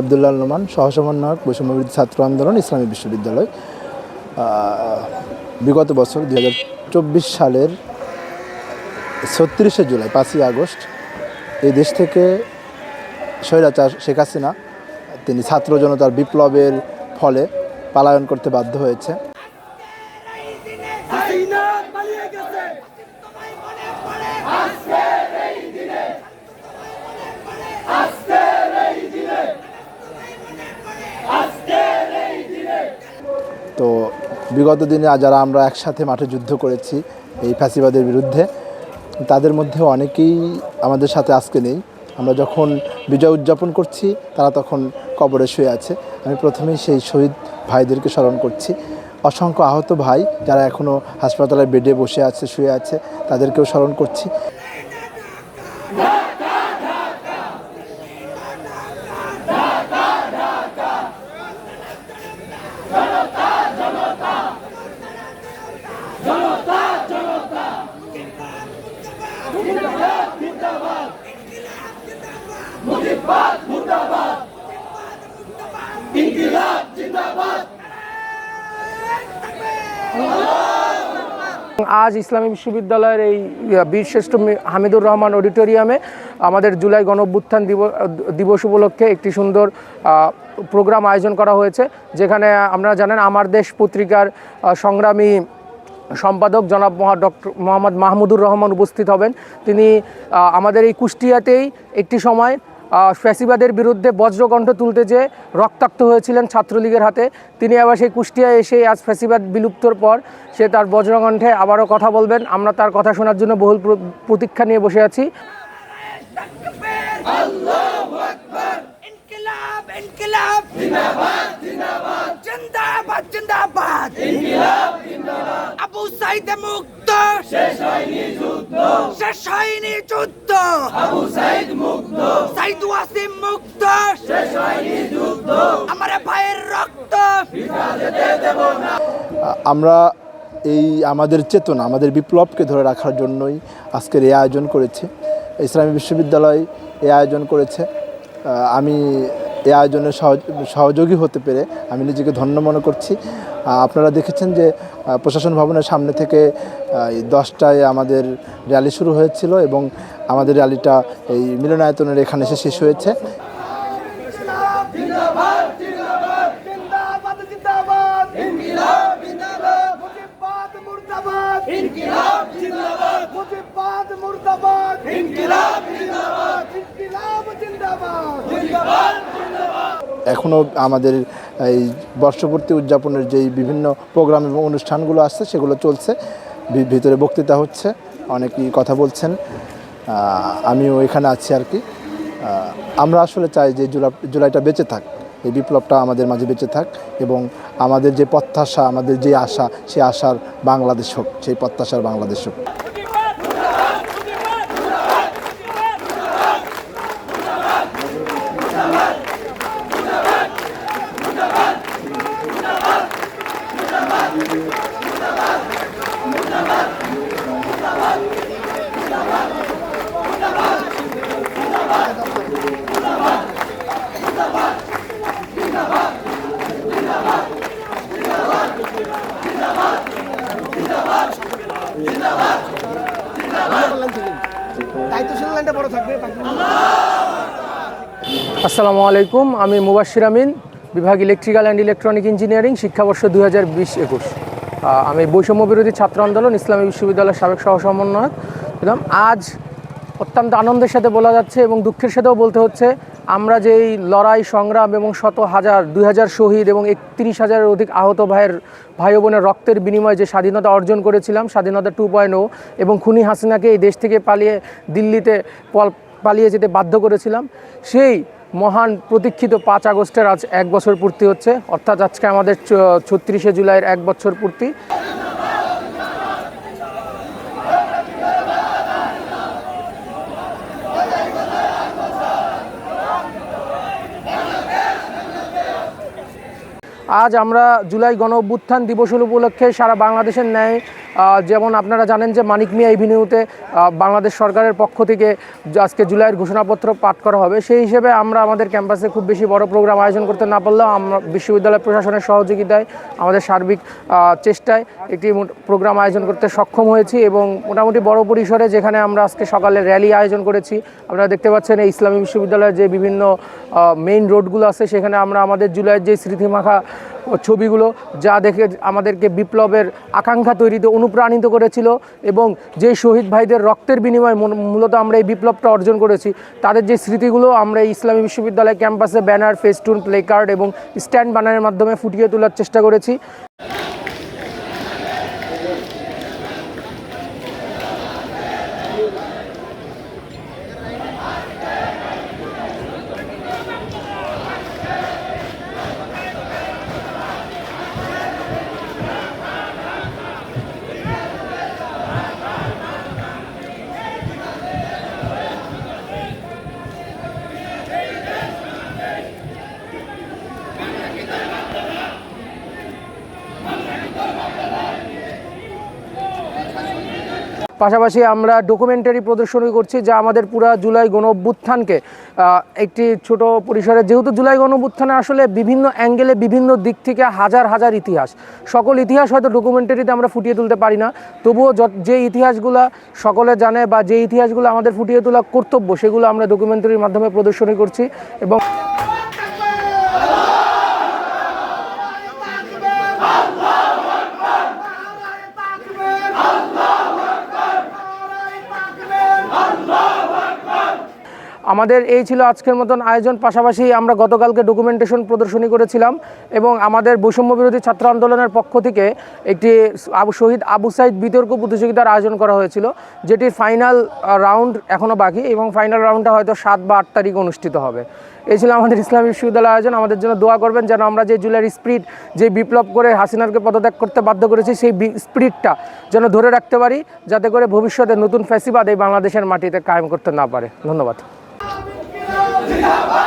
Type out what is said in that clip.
আবদুল্লাহ নোমান সহসমন্বয়ক বৈষম্যবিরোধী ছাত্র আন্দোলন, ইসলামী বিশ্ববিদ্যালয়। বিগত বছর দুই হাজার চব্বিশ সালের ছত্রিশে জুলাই, পাঁচই আগস্ট, এই দেশ থেকে স্বৈরাচার শেখ হাসিনা, তিনি ছাত্র জনতার বিপ্লবের ফলে পালায়ন করতে বাধ্য হয়েছে। তো বিগত দিনে যারা আমরা একসাথে মাঠে যুদ্ধ করেছি এই ফ্যাসিবাদের বিরুদ্ধে, তাদের মধ্যে অনেকেই আমাদের সাথে আজকে নেই। আমরা যখন বিজয় উদযাপন করছি, তারা তখন কবরে শুয়ে আছে। আমি প্রথমেই সেই শহীদ ভাইদেরকে স্মরণ করছি। অসংখ্য আহত ভাই যারা এখনও হাসপাতালের বেডে বসে আছে শুয়ে আছে তাদেরকেও স্মরণ করছি। আজ ইসলামী বিশ্ববিদ্যালয়ের এই বীরশ্রেষ্ঠ হামিদুর রহমান অডিটোরিয়ামে আমাদের জুলাই গণঅভ্যুত্থান দিব- দিবস উপলক্ষে একটি সুন্দর প্রোগ্রাম আয়োজন করা হয়েছে, যেখানে আপনারা জানেন আমার দেশ পত্রিকার সংগ্রামী সম্পাদক জনাব মহা ডক্টর মোহাম্মদ মাহমুদুর রহমান উপস্থিত হবেন। তিনি আমাদের এই কুষ্টিয়াতেই একটি সময় ফ্যাসিবাদের বিরুদ্ধে বজ্রকণ্ঠ তুলতে যে রক্তাক্ত হয়েছিলেন ছাত্রলীগের হাতে, তিনি আবার সেই কুষ্টিয়ায় এসে আজ ফ্যাসিবাদ বিলুপ্তর পর সে তার বজ্রকণ্ঠে আবারও কথা বলবেন। আমরা তার কথা শোনার জন্য বহুল প্রতীক্ষা নিয়ে বসে আছি। শেষ হয়নি যুদ্ধ। শেষ হয়নি যুদ্ধ। আবু সাইদ মুক্ত সাইদ ওয়াসিম মুক্ত শেষ হয়নি যুদ্ধ। আমার ভাইয়ের রক্ত। আমরা এই আমাদের চেতনা আমাদের বিপ্লবকে ধরে রাখার জন্যই আজকের এই আয়োজন করেছে। ইসলামী বিশ্ববিদ্যালয় এই আয়োজন করেছে। আমি এই আয়োজনের সহজ- সহযোগী হতে পেরে আমি নিজেকে ধন্য মনে করছি। আপনারা দেখেছেন যে প্রশাসন ভবনের সামনে থেকে দশটায় আমাদের র্যালি শুরু হয়েছিল এবং আমাদের র্যালিটা এই মিলনায়তনের এখানে এসে শেষ হয়েছে। ইনকিলাব জিন্দাবাদ মুজিবাদ মুর্দাবাদ ইনকিলাব জিন্দাবাদ মুজিবাদ মুর্দাবাদ ইনকিলাব জিন্দাবাদ ইনকিলাব জিন্দাবাদ মুজিবাদ এখনও আমাদের এই বর্ষপূর্তি উদযাপনের যেই বিভিন্ন প্রোগ্রাম এবং অনুষ্ঠানগুলো আসছে, সেগুলো চলছে। ভিতরে বক্তৃতা হচ্ছে, অনেকেই কথা বলছেন। আমিও এখানে আছি আর কি। আমরা আসলে চাই যে জুলাই জুলাইটা বেঁচে থাক, এই বিপ্লবটা আমাদের মাঝে বেঁচে থাক এবং আমাদের যে প্রত্যাশা, আমাদের যে আশা সেই আশার বাংলাদেশ হোক, সেই প্রত্যাশার বাংলাদেশ হোক। আসসালামু আলাইকুম, আমি মুবাশির আমিন, বিভাগ ইলেকট্রিক্যাল অ্যান্ড ইলেকট্রনিক ইঞ্জিনিয়ারিং, শিক্ষাবর্ষ দু হাজার বিশ একুশ। আমি বৈষম্য বিরোধী ছাত্র আন্দোলন, ইসলামী বিশ্ববিদ্যালয়ের সাবেক সহ সমন্বয়ক। ছিলাম আজ অত্যন্ত আনন্দের সাথে বলা যাচ্ছে এবং দুঃখের সাথেও বলতে হচ্ছে আমরা যেই লড়াই, সংগ্রাম এবং শত হাজার, দুই হাজার শহীদ এবং একত্রিশ হাজারের অধিক আহত ভাইয়ের ভাই বোনের রক্তের বিনিময়ে যে স্বাধীনতা অর্জন করেছিলাম, স্বাধীনতা টু পয়েন্ট ও এবং খুনি হাসিনাকে এই দেশ থেকে পালিয়ে দিল্লিতে পল- পালিয়ে যেতে বাধ্য করেছিলাম, সেই মহান প্রতীক্ষিত পাঁচ আগস্টের আজ এক বছর পূর্তি হচ্ছে, অর্থাৎ আজকে আমাদের ছত্রিশে জুলাইয়ের এক বছর পূর্তি। আজ আমরা জুলাই গণ অভ্যুত্থান দিবস উপলক্ষে সারা বাংলাদেশের ন্যায় যেমন আপনারা জানেন যে মানিক মিয়া এভিনিউতে বাংলাদেশ সরকারের পক্ষ থেকে আজকে জুলাইয়ের ঘোষণাপত্র পাঠ করা হবে। সেই হিসেবে আমরা আমাদের ক্যাম্পাসে খুব বেশি বড় প্রোগ্রাম আয়োজন করতে না পারলেও আমরা বিশ্ববিদ্যালয় প্রশাসনের সহযোগিতায়, আমাদের সার্বিক চেষ্টায় একটি প্রোগ্রাম আয়োজন করতে সক্ষম হয়েছি এবং মোটামুটি বড় পরিসরে যেখানে আমরা আজকে সকালে র্যালি আয়োজন করেছি। আপনারা দেখতে পাচ্ছেন এই ইসলামী বিশ্ববিদ্যালয়ের যে বিভিন্ন মেইন রোডগুলো আছে, সেখানে আমরা আমাদের জুলাইয়ের যে স্মৃতিমাখা ছবিগুলো যা দেখে আমাদেরকে বিপ্লবের আকাঙ্ক্ষা তৈরিতে অনুপ্রাণিত করেছিল এবং যে শহীদ ভাইদের রক্তের বিনিময়ে মূলত আমরা এই বিপ্লবটা অর্জন করেছি, তাদের যে স্মৃতিগুলো আমরা ইসলামী বিশ্ববিদ্যালয় ক্যাম্পাসে ব্যানার, ফেস্টুন, প্লে কার্ড এবং স্ট্যান্ড বানানোর মাধ্যমে ফুটিয়ে তোলার চেষ্টা করেছি। পাশাপাশি আমরা ডকুমেন্টারি প্রদর্শনী করছি যা আমাদের পুরা জুলাই গণ অভ্যুত্থানকে একটি ছোট পরিসরে, যেহেতু জুলাই গণ অভ্যুত্থানে আসলে বিভিন্ন অ্যাঙ্গেলে বিভিন্ন দিক থেকে হাজার হাজার ইতিহাস। সকল ইতিহাস হয়তো ডকুমেন্টারিতে আমরা ফুটিয়ে তুলতে পারি না। তবুও যে ইতিহাসগুলো সকলে জানে বা যে ইতিহাসগুলো আমাদের ফুটিয়ে তোলা কর্তব্য, সেগুলো আমরা ডকুমেন্টারির মাধ্যমে প্রদর্শনী করছি এবং আমাদের এই ছিল আজকের মতন আয়োজন। পাশাপাশি আমরা গতকালকে ডকুমেন্টেশন প্রদর্শনী করেছিলাম এবং আমাদের বৈষম্য বিরোধী ছাত্র আন্দোলনের পক্ষ থেকে একটি আবু শহীদ আবু সাইদ বিতর্ক প্রতিযোগিতার আয়োজন করা হয়েছিল, যেটির ফাইনাল রাউন্ড এখনও বাকি এবং ফাইনাল রাউন্ডটা হয়তো সাত বা আট তারিখ অনুষ্ঠিত হবে। এই ছিল আমাদের ইসলামী বিশ্ববিদ্যালয় আয়োজন। আমাদের জন্য দোয়া করবেন যেন আমরা যে জুলাইয়ের স্পিরিট যে বিপ্লব করে হাসিনারকে পদত্যাগ করতে বাধ্য করেছি, সেই স্পিরিটটা যেন ধরে রাখতে পারি, যাতে করে ভবিষ্যতে নতুন ফ্যাসিবাদ এই বাংলাদেশের মাটিতে কায়েম করতে না পারে। ধন্যবাদ। জিন্দাবাদ।